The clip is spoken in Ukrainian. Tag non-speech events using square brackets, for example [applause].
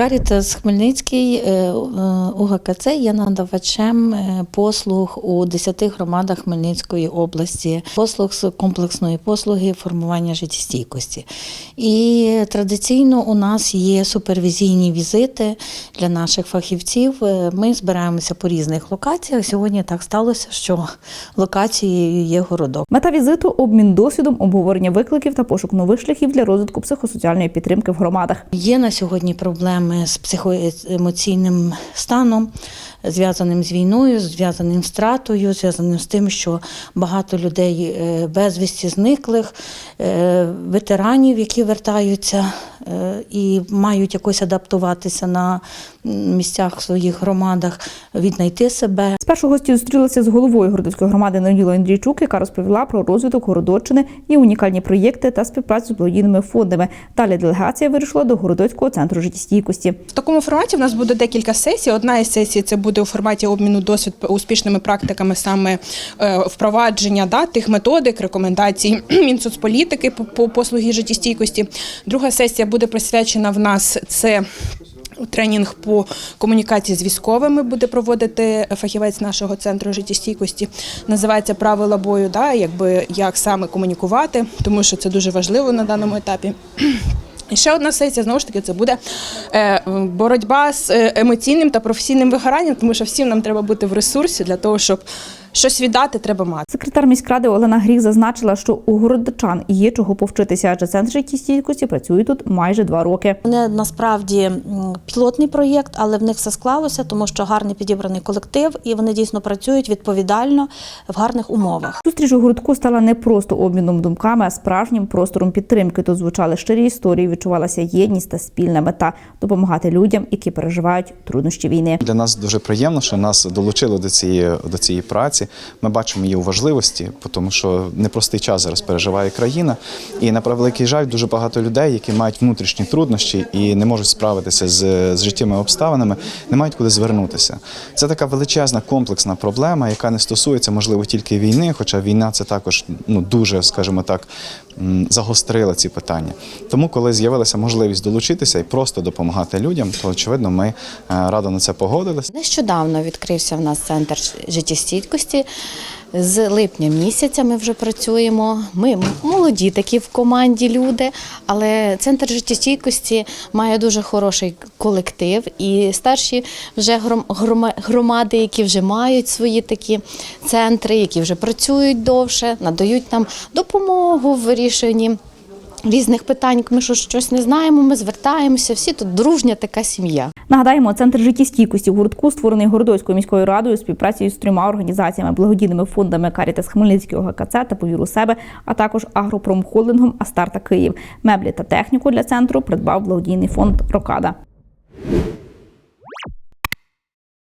Карітас Хмельницький е, е, УГКЦ є надавачем е, послуг у 10 громадах Хмельницької області, послуг з комплексної послуги формування життєстійкості. І традиційно у нас є супервізійні візити для наших фахівців. Ми збираємося по різних локаціях. Сьогодні так сталося, що локацією є городок. Мета візиту обмін досвідом, обговорення викликів та пошук нових шляхів для розвитку психосоціальної підтримки в громадах. Є на сьогодні проблеми з психоемоційним станом, зв'язаним з війною, зв'язаним з втратою, зв'язаним з тим, що багато людей е, безвісті зниклих, е, ветеранів, які вертаються е, і мають якось адаптуватися на місцях в своїх громадах, віднайти себе. Спершу гості зустрілися з головою Городоцької громади Наділою Андрійчук, яка розповіла про розвиток Городоччини і унікальні проєкти та співпрацю з благодійними фондами. Далі делегація вирушила до Городоцького центру життєстійкості. В такому форматі в нас буде декілька сесій. Одна із сесій це буде у форматі обміну досвід успішними практиками саме е, впровадження да, тих методик, рекомендацій [clears throat] Мінсоцполітики по, по послугі життєстійкості. Друга сесія буде присвячена в нас це. Тренінг по комунікації з військовими буде проводити фахівець нашого центру життєстійкості. Називається правила бою, да, якби як саме комунікувати, тому що це дуже важливо на даному етапі. І ще одна сесія знову ж таки це буде е, боротьба з е, емоційним та професійним вигоранням, тому що всім нам треба бути в ресурсі для того, щоб щось віддати, треба мати. Секретар міськради Олена Гріх зазначила, що у городочан є чого повчитися, адже центр життєстійкості працює тут майже два роки. Вони насправді пілотний проєкт, але в них все склалося, тому що гарний підібраний колектив, і вони дійсно працюють відповідально в гарних умовах. Зустріч у городку стала не просто обміном думками, а справжнім простором підтримки. Тут звучали щирі історії, відчувалася єдність та спільна мета допомагати людям, які переживають труднощі війни. Для нас дуже приємно, що нас долучили до цієї, до цієї праці. Ми бачимо її у важливості, тому що непростий час зараз переживає країна. І на превеликий жаль, дуже багато людей, які мають внутрішні труднощі і не можуть справитися з, з життєвими обставинами, не мають куди звернутися. Це така величезна комплексна проблема, яка не стосується, можливо, тільки війни, хоча війна це також ну дуже, скажімо так, загострила ці питання. Тому, коли з'явилася можливість долучитися і просто допомагати людям, то очевидно ми е, радо на це погодилися. Нещодавно відкрився в нас центр життєстійкості. З липня місяця ми вже працюємо. Ми молоді такі в команді люди, але центр життєстійкості має дуже хороший колектив і старші вже громади, які вже мають свої такі центри, які вже працюють довше, надають нам допомогу в вирішенні. Різних питань, ми що щось не знаємо, ми звертаємося. Всі тут дружня така сім'я. Нагадаємо, центр життєстійкості в гуртку створений Городоцькою міською радою у співпраці з трьома організаціями, благодійними фондами Карітас Хмельницького ГКЦ та Повіру себе, а також агропромхолдингом Астарта Київ. Меблі та техніку для центру придбав благодійний фонд Рокада.